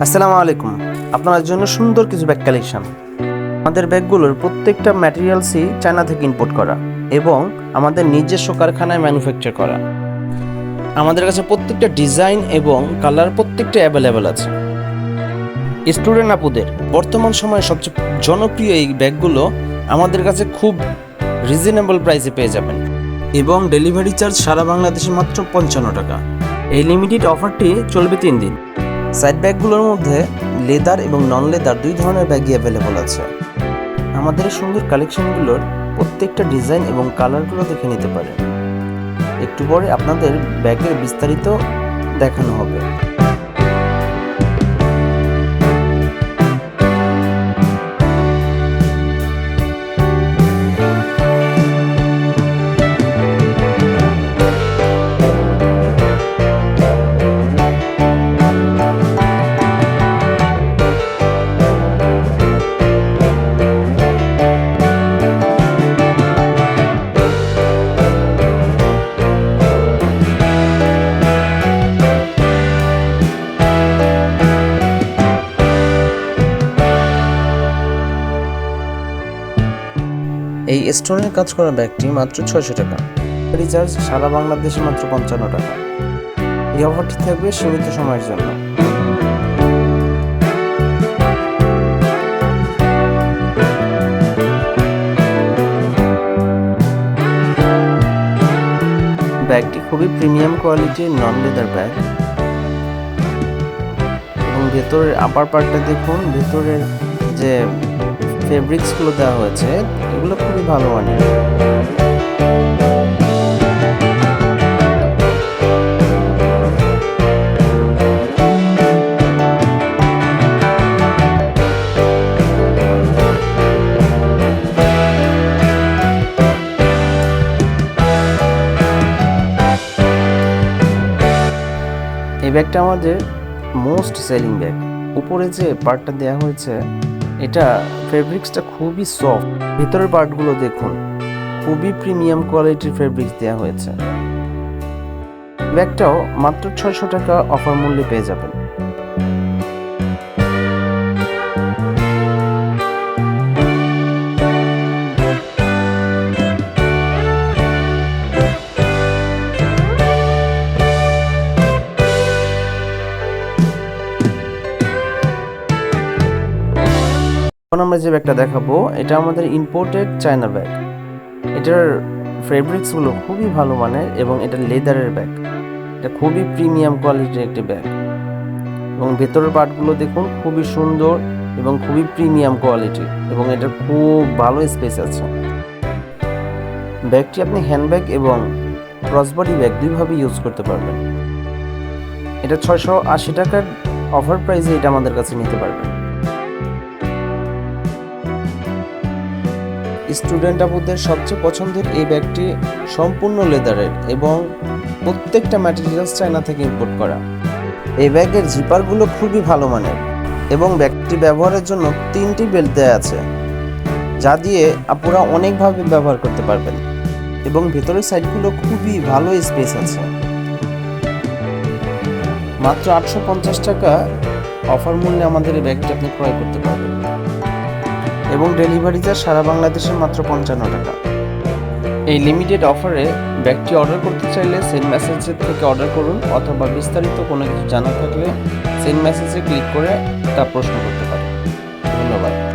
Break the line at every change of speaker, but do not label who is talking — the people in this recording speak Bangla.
আসসালামু আলাইকুম। আপনার জন্য সুন্দর কিছু ব্যাগ কালেকশন আমাদের ব্যাগগুলোর প্রত্যেকটা ম্যাটেরিয়ালসই চায়না থেকে ইম্পোর্ট করা এবং আমাদের নিজস্ব কারখানায় ম্যানুফ্যাকচার করা। আমাদের কাছে প্রত্যেকটা ডিজাইন এবং কালার প্রত্যেকটা অ্যাভেলেবেল আছে। স্টুডেন্ট আপুদের, বর্তমান সময়ে সবচেয়ে জনপ্রিয় এই ব্যাগগুলো আমাদের কাছে খুব রিজনেবল প্রাইসে পেয়ে যাবেন। এবং ডেলিভারি চার্জ সারা বাংলাদেশে মাত্র পঞ্চান্ন টাকা। এই লিমিটেড অফারটি চলবে তিন দিন। সাইড ব্যাগগুলোর মধ্যে লেদার এবং নন লেদার দুই ধরনের ব্যাগই অ্যাভেলেবল আছে। আমাদের সুন্দর কালেকশনগুলোর প্রত্যেকটা ডিজাইন এবং কালারগুলো দেখে নিতে পারেন। একটু পরে আপনাদের ব্যাগের বিস্তারিত দেখানো হবে। এই স্টোনের কাজ করা ব্যাগটি মাত্র ছয়শো টাকা। রিচার্জ সারা বাংলাদেশে মাত্র পঞ্চান্ন টাকা। এই অফারটি থাকবে সীমিত সময়ের জন্য। ব্যাগটি খুবই প্রিমিয়াম কোয়ালিটির নন লেদার ব্যাগ এবং ভেতরের আপার পার্টটা দেখুন, ভেতরের যে ফেব্রিক্সগুলো দেওয়া হয়েছে এগুলো খুবই ভালো মানের এই ব্যাগটা আমাদের মোস্ট সেলিং ব্যাগ উপরে যে পার্টটা দেওয়া হয়েছে এটা ফেব্রিক্সটা খুবই সফট ভেতরের পার্টগুলো দেখুন, খুবই প্রিমিয়াম কোয়ালিটির ফেব্রিক্স দেওয়া হয়েছে। ব্যাগটাও মাত্র ছয়শো টাকা অফার মূল্যে পেয়ে যাবেন। এখন আমরা যে ব্যাগটা দেখাবো, এটা আমাদের ইম্পোর্টেড চায়না ব্যাগ এটার ফেব্রিক্সগুলো খুবই ভালো মানের এবং এটা লেদারের ব্যাগ এটা খুবই প্রিমিয়াম কোয়ালিটির একটি ব্যাগ এবং ভেতরের পার্টগুলো দেখুন, খুবই সুন্দর এবং খুবই প্রিমিয়াম কোয়ালিটি এবং এটার খুব ভালো স্পেস আছে। ব্যাগটি আপনি হ্যান্ডব্যাগ এবং ক্রসবডি ব্যাগ দুইভাবে ইউজ করতে পারবেন। এটা ছয়শো আশি টাকার অফার প্রাইসে এটা আমাদের কাছে নিতে পারবেন। স্টুডেন্ট আপুদের সবচেয়ে পছন্দের এই ব্যাগটি সম্পূর্ণ লেদারের এবং প্রত্যেকটা ম্যাটেরিয়ালস চায়না থেকে ইম্পোর্ট করা। এই ব্যাগের জিপারগুলো খুবই ভালো মানের এবং ব্যাগটি ব্যবহারের জন্য তিনটি বেল্ট দেওয়া আছে, যা দিয়ে আপুরা অনেকভাবে ব্যবহার করতে পারবেন এবং ভেতরের সাইডগুলো খুবই ভালো স্পেস আছে। মাত্র আটশো পঞ্চাশ টাকা অফার মূল্যে আমাদের এই ব্যাগটি আপনি ক্রয় করতে পারবেন। এবং ডেলিভারি চার্জ সারা বাংলাদেশে মাত্র পঞ্চান্ন টাকা। এই লিমিটেড অফারে ব্যাগটি অর্ডার করতে চাইলে সেন্ড মেসেজের থেকে অর্ডার করুন অথবা বিস্তারিত কোনো কিছু জানা থাকলে সেন্ড মেসেজে ক্লিক করে তা প্রশ্ন করতে পারেন। ধন্যবাদ।